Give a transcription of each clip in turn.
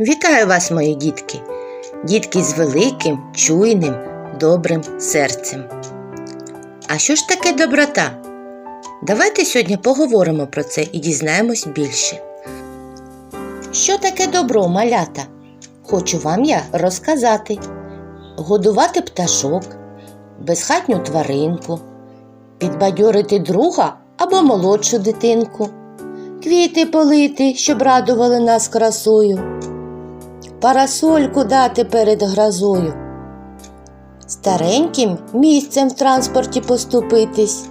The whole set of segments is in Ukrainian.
Вітаю вас, мої дітки, дітки з великим, чуйним, добрим серцем. А що ж таке доброта? Давайте сьогодні поговоримо про це і дізнаємось більше. Що таке добро, малята? Хочу вам я розказати. Годувати пташок, безхатню тваринку, підбадьорити друга або молодшу дитинку, квіти полити, щоб радували нас красою, парасольку дати перед грозою, стареньким місцем в транспорті поступитись,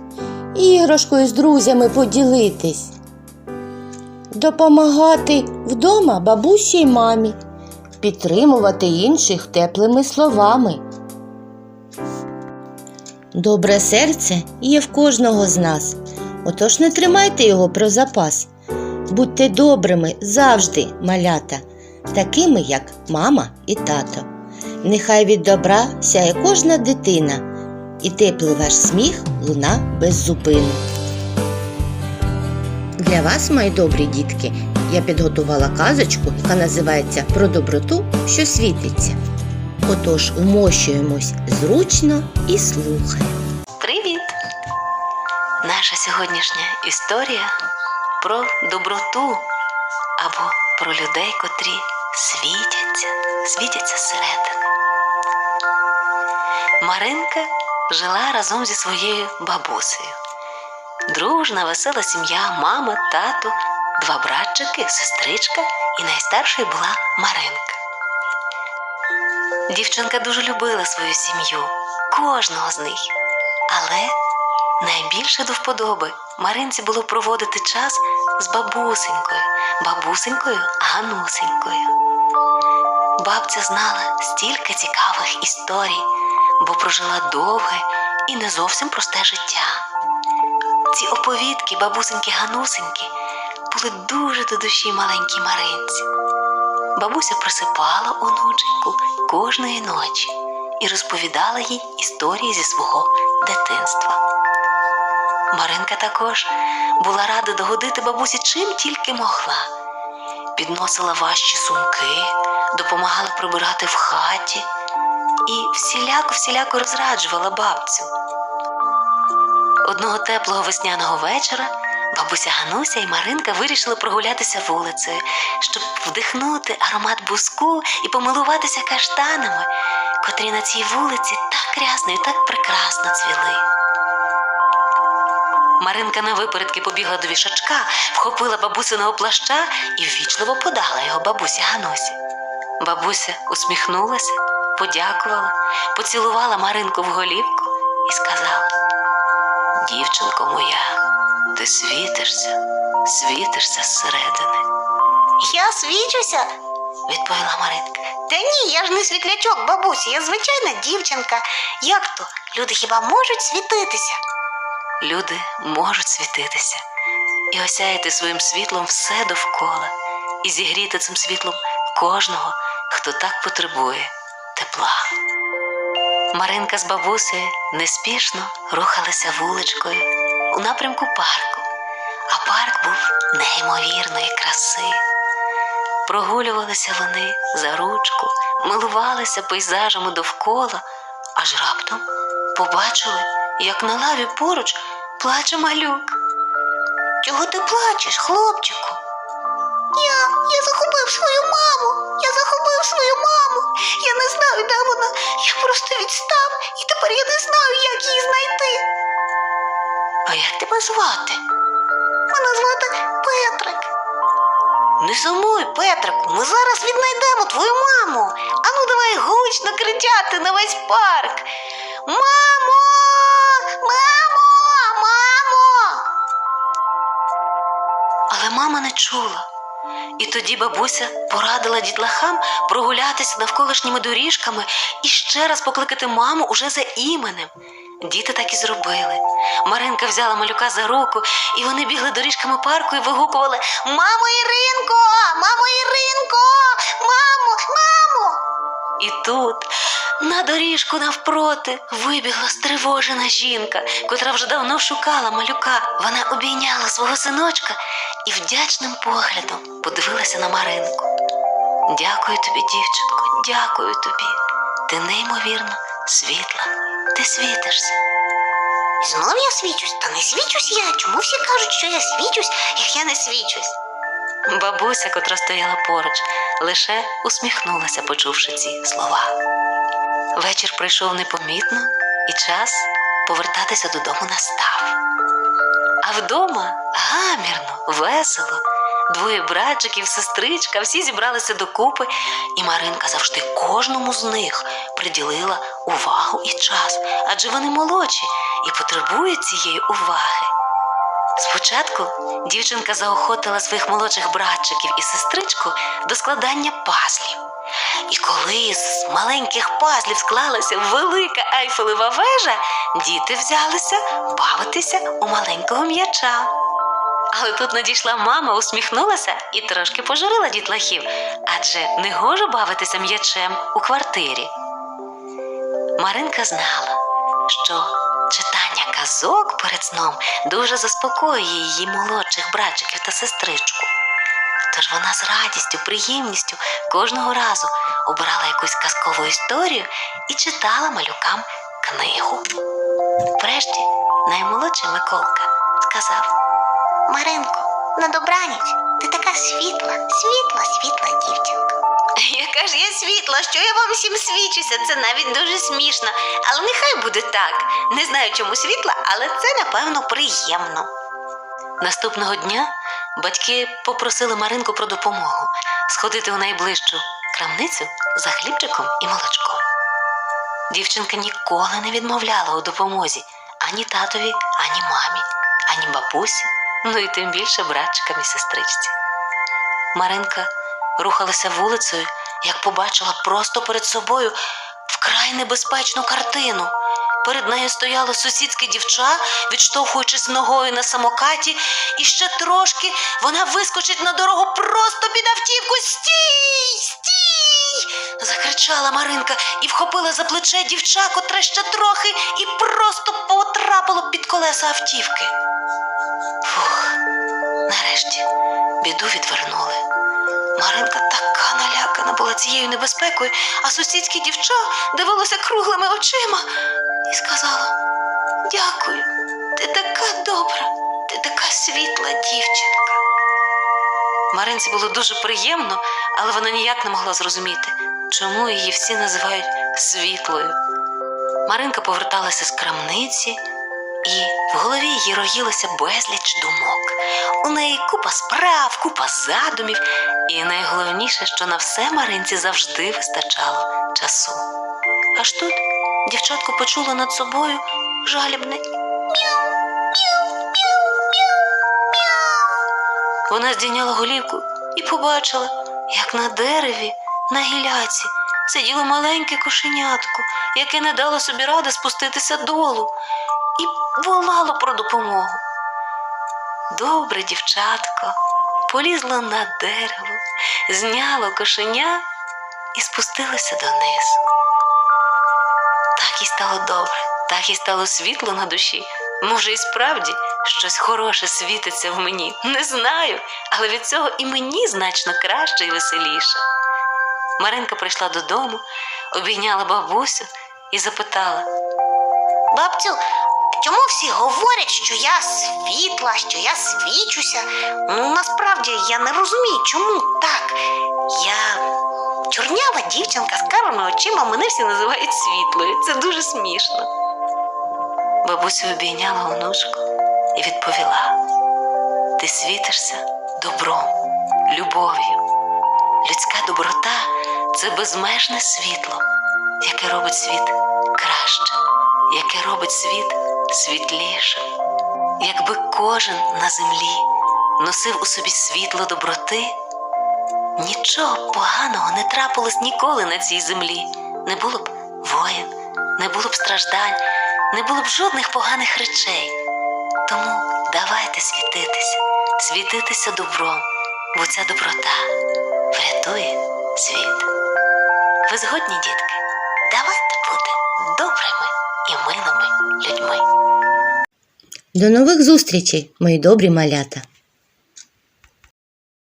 іграшкою з друзями поділитись, допомагати вдома бабусі й мамі, підтримувати інших теплими словами. Добре серце є в кожного з нас, отож не тримайте його про запас. Будьте добрими завжди, малята, такими, як мама і тато. Нехай від добра сяє кожна дитина, і теплий ваш сміх луна без зупину. Для вас, мої добрі дітки, я підготувала казочку, яка називається Про доброту, що світиться. Отож, умощуємось зручно і слухаємо. Привіт! Наша сьогоднішня історія про доброту або про людей, котрі світяться, світяться зсередини. Маринка жила разом зі своєю бабусею. Дружна, весела сім'я, мама, тато, два братчики, сестричка і найстаршою була Маринка. Дівчинка дуже любила свою сім'ю, кожного з них. Але найбільше до вподоби Маринці було проводити час з бабусенькою, бабусенькою Ганусенькою. Бабця знала стільки цікавих історій, бо прожила довге і не зовсім просте життя. Ці оповідки бабусеньки Ганусеньки були дуже до душі маленькій Маринці. Бабуся присипала онученьку кожної ночі і розповідала їй історії зі свого дитинства. Маринка також була рада догодити бабусі чим тільки могла. Підносила важчі сумки, допомагала прибирати в хаті і всіляко-всіляко розраджувала бабцю. Одного теплого весняного вечора бабуся Гануся і Маринка вирішили прогулятися вулицею, щоб вдихнути аромат буску і помилуватися каштанами, котрі на цій вулиці так рясно і так прекрасно цвіли. Маринка на випередки побігла до вішачка, вхопила бабусиного плаща і ввічливо подала його бабусі Ганусі. Бабуся усміхнулася, подякувала, поцілувала Маринку в голівку і сказала: Дівчинко моя, ти світишся, світишся зсередини. Я свічуся. Відповіла Маринка. Та ні, я ж не світлячок, бабусі, я звичайна дівчинка. Як то? Люди хіба можуть світитися? Люди можуть світитися і осяяти своїм світлом все довкола, і зігріти цим світлом кожного, хто так потребує тепла. Маринка з бабусею неспішно рухалися вуличкою у напрямку парку, а парк був неймовірної краси. Прогулювалися вони за ручку, милувалися пейзажами довкола, аж раптом побачили, як на лаві поруч плаче малюк. Чого ти плачеш, хлопчику? Я, я захопив свою маму. Я захопив свою маму. Я не знаю, де вона. Я просто відстав, і тепер я не знаю, як її знайти. А як тебе звати? Мене звати Петрик. Не сумуй, Петрику, ми зараз віднайдемо твою маму. Ану, давай гучно кричати на весь парк. Мамо! Чула. І тоді бабуся порадила дітлахам прогулятися навколишніми доріжками і ще раз покликати маму уже за іменем. Діти так і зробили. Маринка взяла малюка за руку, і вони бігли доріжками парку і вигукували Мамо Іринко! Мамо Іринко! Мамо! Мамо! І тут на доріжку навпроти вибігла стривожена жінка, котра вже давно шукала малюка. Вона обійняла свого синочка і вдячним поглядом подивилася на Маринку. Дякую тобі, дівчинко, дякую тобі. Ти неймовірно світла, ти світишся. Знов я свічусь, та не свічусь я. Чому всі кажуть, що я свічусь, як я не свічусь? Бабуся, котра стояла поруч, лише усміхнулася, почувши ці слова. Вечір прийшов непомітно, і час повертатися додому настав. А вдома гамірно, весело. Двоє братчиків, сестричка, всі зібралися докупи, і Маринка завжди кожному з них приділила увагу і час, адже вони молодші і потребують цієї уваги. Спочатку дівчинка заохотила своїх молодших братчиків і сестричку до складання пазлів. І коли з маленьких пазлів склалася велика айфелева вежа, діти взялися бавитися у маленького м'яча. Але тут надійшла мама, усміхнулася і трошки пожурила дітлахів, адже не гоже бавитися м'ячем у квартирі. Маринка знала, що читання казок перед сном дуже заспокоює її молодших братчиків та сестричку. Тож вона з радістю, приємністю кожного разу обирала якусь казкову історію і читала малюкам книгу. Врешті наймолодший Миколка сказав: Маринко, на добраніч, ти така світла, світла, світла дівчинка. Яка ж я світла, що я вам всім свічуся, це навіть дуже смішно. Але нехай буде так. Не знаю, чому світла, але це напевно приємно. Наступного дня батьки попросили Маринку про допомогу сходити у найближчу крамницю за хлібчиком і молочком. Дівчинка ніколи не відмовляла у допомозі ані татові, ані мамі, ані бабусі, ну і тим більше братчикам і сестричці. Маринка рухалася вулицею, як побачила просто перед собою вкрай небезпечну картину. Перед нею стояло сусідське дівча, відштовхуючись ногою на самокаті, і ще трошки вона вискочить на дорогу просто під автівку. Стій! Стій! закричала Маринка і вхопила за плече дівча, котре ще трохи, і просто потрапило під колеса автівки. Фух, нарешті біду відвернули. Маринка така налякана була цією небезпекою, а сусідське дівча дивилося круглими очима і сказала: Дякую, ти така добра, ти така світла дівчинка. Маринці було дуже приємно, але вона ніяк не могла зрозуміти, чому її всі називають світлою. Маринка поверталася з крамниці, і в голові її роїлося безліч думок. У неї купа справ, купа задумів, і найголовніше, що на все Маринці завжди вистачало часу. Аж тут дівчатко почуло над собою жалібне Вона здійняла голівку і побачила, як на дереві, на гіляці, сиділо маленьке кошенятко, яке не дало собі ради спуститися долу, і волало про допомогу. Добре дівчатко полізло на дерево, зняло кошеня і спустилося донизу. Так їй стало добре, так їй стало світло на душі. Може, і справді щось хороше світиться в мені. Не знаю, але від цього і мені значно краще і веселіше. Маринка прийшла додому, обійняла бабусю і запитала: Бабцю, чому всі говорять, що я світла, що я свічуся? Ну, насправді я не розумію, чому так. Я чорнява дівчинка з карими очима, мене всі називають світлою. Це дуже смішно. Бабуся обійняла онучку і відповіла: Ти світишся добром, любов'ю. Людська доброта це безмежне світло, яке робить світ краще, яке робить світ світлішим. Якби кожен на землі носив у собі світло доброти, нічого поганого не трапилось ніколи на цій землі. Не було б воїн, не було б страждань, не було б жодних поганих речей. Тому давайте світитися, світитися добром, бо ця доброта врятує світ. Ви згодні, дітки? Давайте бути добрими і милими людьми. До нових зустрічей, мої добрі малята!